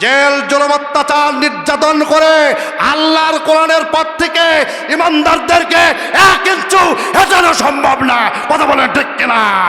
Jail, জুলুম, অত্যাচার, নির্যাতন করে আল্লাহর কোরআনের পথ থেকে ইমানদারদেরকে এক ইঞ্চু হেঁচানো সম্ভব না। কথা বলে ঠিক কিনা?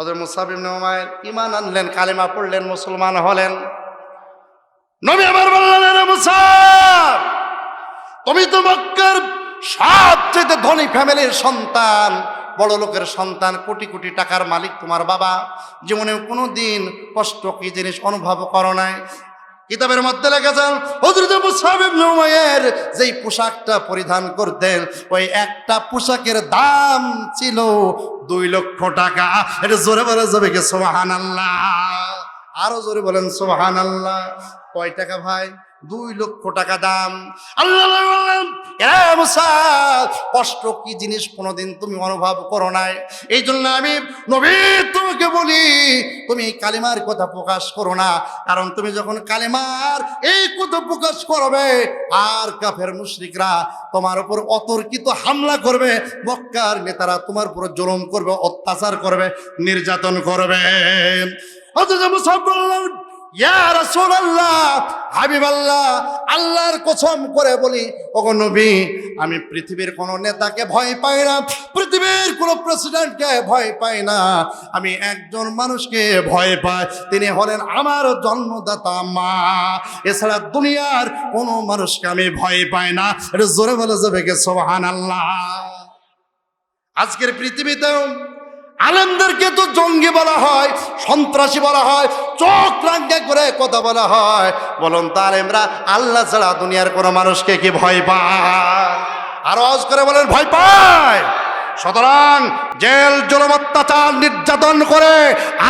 হজরত মুসাফ ইবনে উমাইর ইমান আনলেন, কালিমা পড়লেন, মুসলমান হলেন। নবী আমার বললেন, "আরে মুসাফ তুমি তো মক্কার সবচেয়ে ধনী ফ্যামিলির সন্তান। বড় লোকের সন্তান, কোটি কোটি টাকার মালিক তোমার বাবা। জীবনে কোনো দিন কষ্ট কি জিনিস অনুভব করো নাই। কিতাবের মধ্যে লেখেছেন হযরত মুসাব ইবনে উমাইর যেই পোশাকটা পরিধান করতেন, ওই একটা পোশাকের দাম ছিল দুই লক্ষ টাকা। এটা জোরে বলে যাবে কি সুবহানাল্লাহ? আরও জোরে বলেন সুবহানাল্লাহ। কয় টাকা ভাই? দুই লক্ষ টাকা দাম। আল্লাহ বললেন, "এ মুসা, কষ্ট কি জিনিস কোনোদিন তুমি অনুভব করো নাই? এই জন্য আমি নবী তোমাকে বলি তুমি কালিমার কথা প্রকাশ করো না। কারণ তুমি যখন কালিমার এই কথা প্রকাশ করবে আর কাফের মুশরিকরা তোমার উপর অতর্কিত হামলা করবে মক্কার নেতারা তোমার উপর জলম করবে অত্যাচার করবে নির্যাতন করবে। হযরত মুসা আল্লাহর কসম করে বলি, ওগো নবী, আমি পৃথিবীর কোন নেতাকে ভয় পাই না, পৃথিবীর কোন প্রেসিডেন্টকে ভয় পাই না। আমি একজন মানুষকে ভয় পাই, তিনি হলেন আমার জন্মদাতা মা। এছাড়া দুনিয়ার কোন মানুষকে আমি ভয় পাই না। এটা জোরে বলে যাবে কে? সুবহানাল্লাহ। আজকের পৃথিবীতেও আলেমদেরকে তো জঙ্গি বলা হয়, সন্ত্রাসী বলা হয়, চোখ রাঙ্গে করে কথা বলা হয়। বলুন তো আলেমরা, আল্লাহ ছাড়া দুনিয়ার কোনো মানুষকে কি ভয় পায়? আর আওয়াজ করে বলেন, ভয় পায়। সুতরাং জেল, জুলুম, অত্যাচার, নির্যাতন করে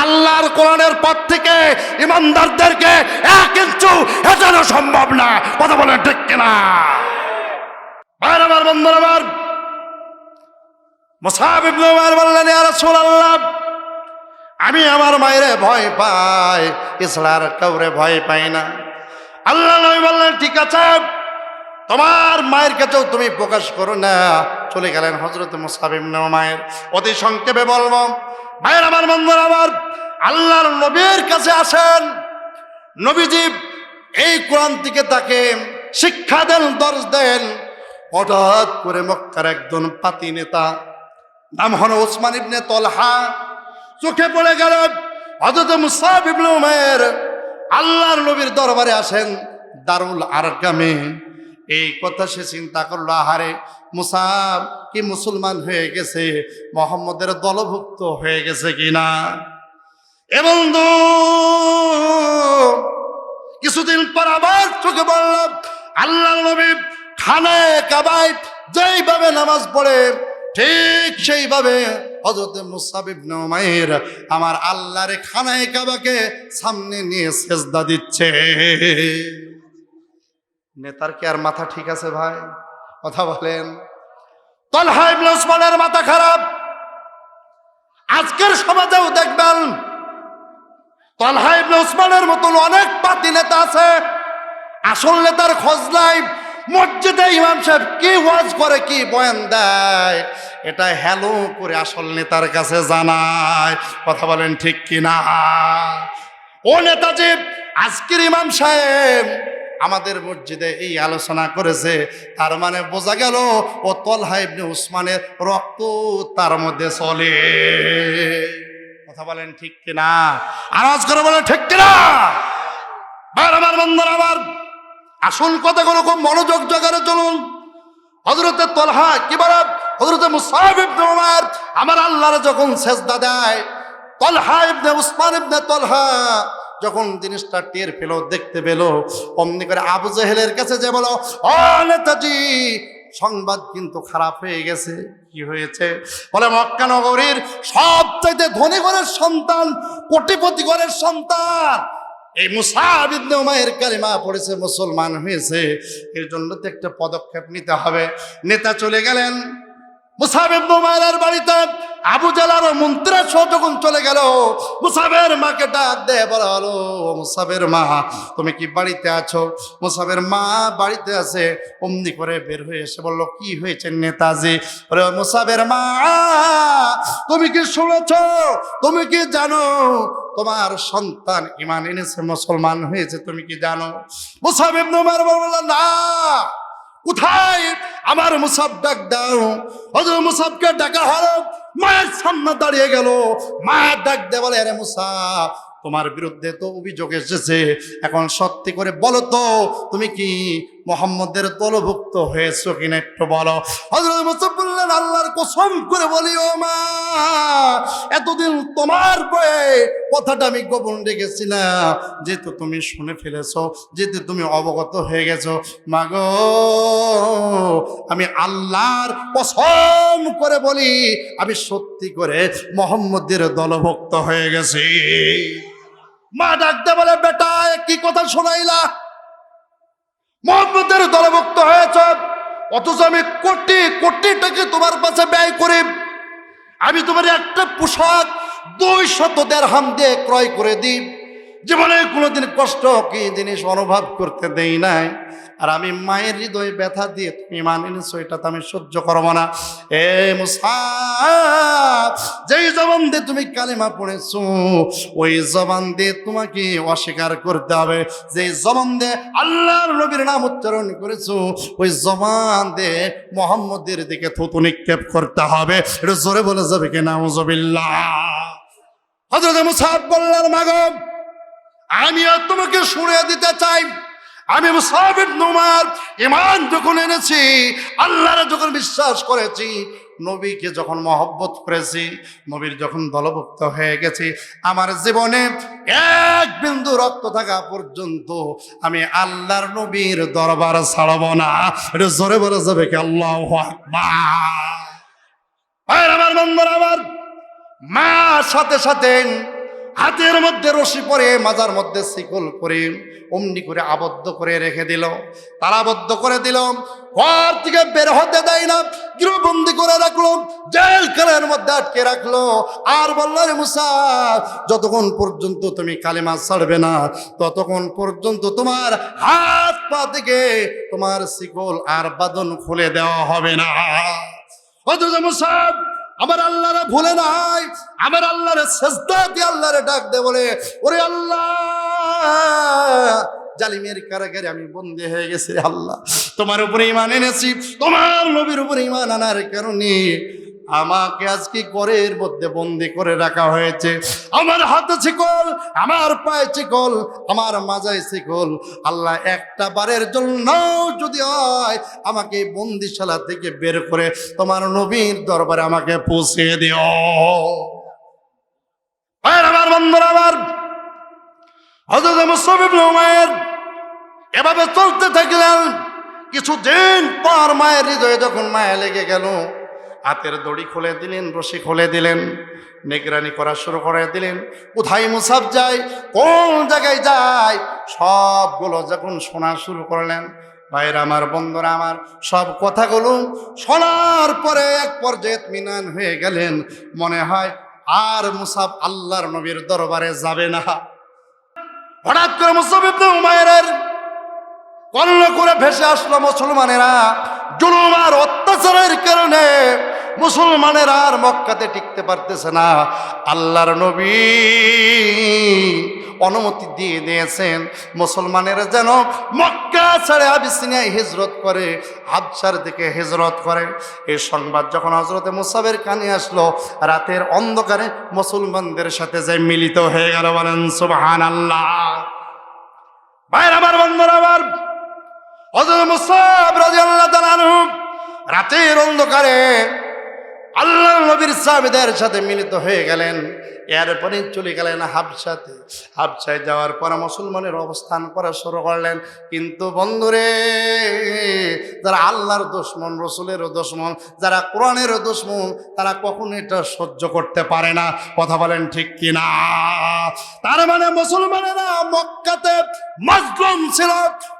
আল্লাহর কোরআনের পথ থেকে ইমানদারদেরকে এক ইঞ্চু হেঁচানো সম্ভব না। কথা বলেন ঠিক কিনা? ভাইর আমার, বন্ধুর আমার বললেন আমি আমার মায়েরে ভয় পাই, ইসলার কাউরে ভয় পাই না। আল্লাহ বললেন, ঠিক আছে, তোমার মায়ের কাছেও তুমি প্রকাশ করো না। চলে গেলেন হজরত মুসাব ইবনে উমায়ের অতি সংক্ষেপে বলব, ভাইয়ের আমার বন্ধুরা আমার, আল্লাহর নবীর কাছে আসেন। নবীজি এই কোরআন থেকে তাকে শিক্ষা দেন, দর্শ দেন। হঠাৎ করে মক্কার একজন পাতি নেতা নাম হলো ওসমান ইবনে তলহা। চোখে পড়ে গেল ইবনে উমাইর। আল্লাহর নবীর দরবারে আসেন দারুল আরকামে। এই কথা সে চিন্তা করল, আহারে, মুসাব কি মুসলমান হয়ে গেছে? মোহাম্মদের দলভুক্ত হয়ে গেছে কিনা? এবং কিছুদিন পর আবার চোখে পড়লাম আল্লাহ নবী খানে কাবাই যেইভাবে নামাজ পড়ে ঠিক সেইভাবে হজরত মুসাবিব নমায়ের আমার আল্লাহর খানায় কাবাকে সামনে নিয়ে সেজদা দিচ্ছে। নেতার কি আর মাথা ঠিক আছে ভাই? কথা বলেন। তলহা মাথা খারাপ। আজকের সমাজেও দেখবেন, তলহা উসমানের মতন অনেক পাতি নেতা আছে। আসল নেতার খোঁজ নাই মসজিদে ইমাম সাহেব কি ওয়াজ করে, কি বয়ান দেয়? এটা হ্যালো করে আসল নেতার কাছে জানায়। কথা বলেন ঠিক কি না ও নেতাজি, আজকের ইমাম সাহেব আমাদের মসজিদে এই আলোচনা করেছে। তার মানে বোঝা গেল ও তলহা ইবনে উসমানের রক্ত তার মধ্যে চলে। কথা বলেন ঠিক কিনা? আওয়াজ করে বলেন ঠিক কিনা? বার আমার বন্ধুরা, আমার আসল কথাগুলো খুব মনোযোগ জাগারে চলুন। হজরতের তলহা, কি হজরতে মুসাহিব ইবনে আমার আল্লাহর যখন সেজদা দেয়, তলহা ইবনে উসমান ইবনে তলহা যখন জিনিসটা টের পেল, দেখতে পেল, অমনি করে আবু জেহেলের কাছে যে বলো, ও নেতাজি, সংবাদ কিন্তু খারাপ হয়ে গেছে। কি হয়েছে? বলে, মক্কা নগরীর সব চাইতে ধনী ঘরের সন্তান, কোটিপতি ঘরের সন্তান। এই মুসাব ইবনে উমাইর কালিমা পড়েছে, মুসলমান হয়েছে। এর জন্য তো একটা পদক্ষেপ নিতে হবে। নেতা চলে গেলেন। মুসাব ইবনে বাড়িতে আবু জালার মন্ত্রীরা সহ যখন চলে গেল, মুসাবের মাকে ডাক দেয়, বলা হলো "ও মুসাবের মা, তুমি কি বাড়িতে আছো? মুসাবের মা বাড়িতে আছে, অমনি করে বের হয়ে এসে বলল, কি হয়েছে নেতাজি? বলে, মুসাবের মা, তুমি কি শুনেছ? তুমি কি জানো? তোমার সন্তান ইমান এনেছে, মুসলমান হয়েছে, তুমি কি জানো? মুসাব ইবনে উমর বলল, না। কোথায়? আমার মুসাব ডাক দাও। হজর মুসাবকে ডাকা হলো, মায়ের সামনে দাঁড়িয়ে গেল। মায়ের ডাক দে বলে, আরে মুসাব, তোমার বিরুদ্ধে তো অভিযোগ এসেছে। এখন সত্যি করে বলো তো, তুমি কি মোহাম্মদের দলভুক্ত হয়েছো কিনা একটু বলো। বললেন আল্লাহর কসম করে বলি, ও মা, এতদিন তোমার বয়ে কথাটা আমি গোপন রেখেছিলাম। যেহেতু তুমি শুনে ফেলেছো, যেহেতু তুমি অবগত হয়ে গেছো মাগো আমি আল্লাহর কসম করে বলি, আমি সত্যি করে মোহাম্মদের দলভুক্ত হয়ে গেছি। মা ডাকতে বলে, বেটা কি কথা শোনাইলা? মোহাম্মদের দলভুক্ত হয়েছ অথচ আমি কোটি কোটি টাকা তোমার কাছে ব্যয় করি। আমি তোমার একটা পোশাক দুই শত দেড় হাম দিয়ে ক্রয় করে দিই। জীবনে কোনোদিন কষ্ট কি জিনিস অনুভব করতে দেই নাই। আর আমি মায়ের হৃদয়ে ব্যথা দিয়ে তুমি মানে নিছো এটা তো আমি সহ্য করব না। এ মুসাফ যেই জবান দিয়ে তুমি কালিমা পড়েছো, ওই জবান দিয়ে তোমাকে অস্বীকার করতে হবে। যে জবান দিয়ে আল্লাহর নবীর নাম উচ্চারণ করেছ, ওই জবান দিয়ে মোহাম্মদের দিকে থুতু নিক্ষেপ করতে হবে। এটা জোরে বলে যাবে কি নাউজবিল্লাহ হজরত মুসাফ বললেন মাগব আমিও তোমাকে শুনে দিতে চাই। আমি মুসাফির নোমার ইমান যখন এনেছি, আল্লাহর যখন বিশ্বাস করেছি, নবীকে যখন মহব্বত করেছি, নবীর যখন দলভুক্ত হয়ে গেছি, আমার জীবনে এক বিন্দু রক্ত থাকা পর্যন্ত আমি আল্লাহর নবীর দরবার ছাড়ব না। এটা জোরে বলে যাবে কি? আল্লাহ আমার বন্ধুরা, আমার মা সাথে সাথে হাতের মধ্যে রশি পরে, মাজার মধ্যে শিকল করে অমনি করে আবদ্ধ করে রেখে দিল। তারাবদ্ধ করে দিল। ঘর থেকে বের হতে দেয় না। গৃহবন্দি করে রাখল। জেল খানের মধ্যে আটকে রাখল। আর বলল রে মুসা, যতক্ষণ পর্যন্ত তুমি কালিমা ছাড়বে না, ততক্ষণ পর্যন্ত তোমার হাত পা থেকে তোমার শিকল আর বাদন খুলে দেওয়া হবে না। অথচ মুসাব আমার আল্লাহরে ভুলে নাই। আমার আল্লাহরে সেজদা আল্লাহরে ডাক দে বলে, ওরে আল্লাহ, জালিমের কারাগারে আমি বন্দী হয়ে গেছি আল্লাহ। তোমার উপরে ইমান এনেছি, তোমার নবীর উপরে ইমান আনার কারণে আমাকে আজকে ঘরের মধ্যে বন্দি করে রাখা হয়েছে। আমার হাতে শিকল, আমার পায়ে শিকল, আমার মাজায় শিকল। আল্লাহ একটা বারের জন্য যদি হয়, আমাকে বন্দিশালা থেকে বের করে তোমার নবীর দরবারে আমাকে পৌঁছে দিও। আমার বন্ধুরা, আমার হজরত এভাবে চলতে থাকলেন। কিছুদিন পর মায়ের হৃদয়ে যখন মায়া লেগে গেল হাতের দড়ি খুলে দিলেন, রশি খুলে দিলেন, নিগরানি করা শুরু করে দিলেন। কোথায় মুসাফ যায়, কোন জায়গায় যায়? সবগুলো যখন শোনা শুরু করলেন, ভাইয়ের আমার, বন্ধুরা আমার, সব কথাগুলো শোনার পরে এক পর্যায়ে মিনান হয়ে গেলেন। মনে হয় আর মুসাফ আল্লাহর নবীর দরবারে যাবে না। হঠাৎ করে মুসাফ ইবনে উমায়ের কর্ণ করে ভেসে আসলো মুসলমানেরা। জুলুম আর অত্যাচারের কারণে মুসলমানেরা আর মক্কাতে টিকতে পারতেছে না। আল্লাহর নবী অনুমতি দিয়ে দিয়েছেন, মুসলমানেরা যেন মক্কা ছাড়ে আবিসিনিয়ায় হিজরত করে হাবসার দিকে হিজরত করে। এই সংবাদ যখন হজরতে মুসাবের কানে আসলো, রাতের অন্ধকারে মুসলমানদের সাথে যে মিলিত হয়ে গেল, বলেন সুবহান আল্লাহ ভাইয়ের আমার, বন্ধুরা আমার হজরত মুসাব তাআলা আনহু, রাতের অন্ধকারে আল্লাহ নবীর সাহেবদের সাথে মিলিত হয়ে গেলেন। এরপরে চলে গেলেন হাবসাতে হাবসায় যাওয়ার পরে মুসলমানের অবস্থান করা শুরু করলেন। কিন্তু বন্ধুরে, যারা আল্লাহর দুশ্মন, রসুলেরও দুশ্মন, যারা কোরআনেরও দুশ্মন, তারা কখনো এটা সহ্য করতে পারে না। কথা বলেন ঠিক কিনা? তার মানে মুসলমানেরা মক্কাতে মজলুম ছিল।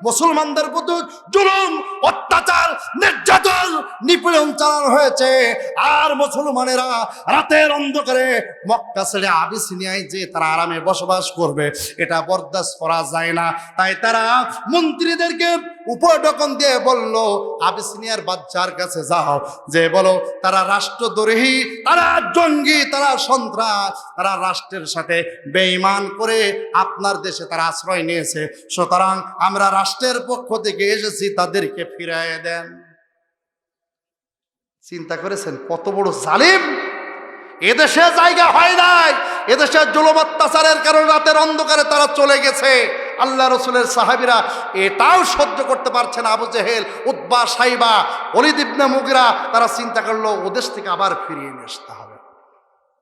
মুসলমানদের প্রতি জুলুম, অত্যাচার, নির্যাতন, নিপীড়ন চালানো হয়েছে। আর মুসলমানেরা রাতের অন্ধকারে মক্কা ছেড়ে আবিসিনিয়ায় যে তারা আরামে বসবাস করবে, এটা বরদাস্ত করা যায় না। তাই তারা মন্ত্রীদেরকে উপডকন দিয়ে বলল আবিসিনিয়ার বাচ্চার কাছে যাও। যে বলো, তারা রাষ্ট্রদ্রোহী, তারা জঙ্গি, তারা সন্ত্রাস, তারা রাষ্ট্রের সাথে বেঈমান করে আপনার দেশে তারা আশ্রয় নিয়েছে। সুতরাং আমরা রাষ্ট্রের পক্ষ থেকে এসেছি, তাদেরকে ফিরাইয়ে দেন। চিন্তা করেছেন, কত বড় জালিম? এদেশে জায়গা হয় নাই। এদেশে জুলুম অত্যাচারের কারণে রাতের অন্ধকারে তারা চলে গেছে। আল্লাহ রসুলের সাহাবিরা এটাও সহ্য করতে পারছে না। আবু জেহেল উদ্বা সাইবা অলিদিবনা মুগরা, তারা চিন্তা করল, ওদেশ থেকে আবার ফিরিয়ে নিয়ে আসতে হবে।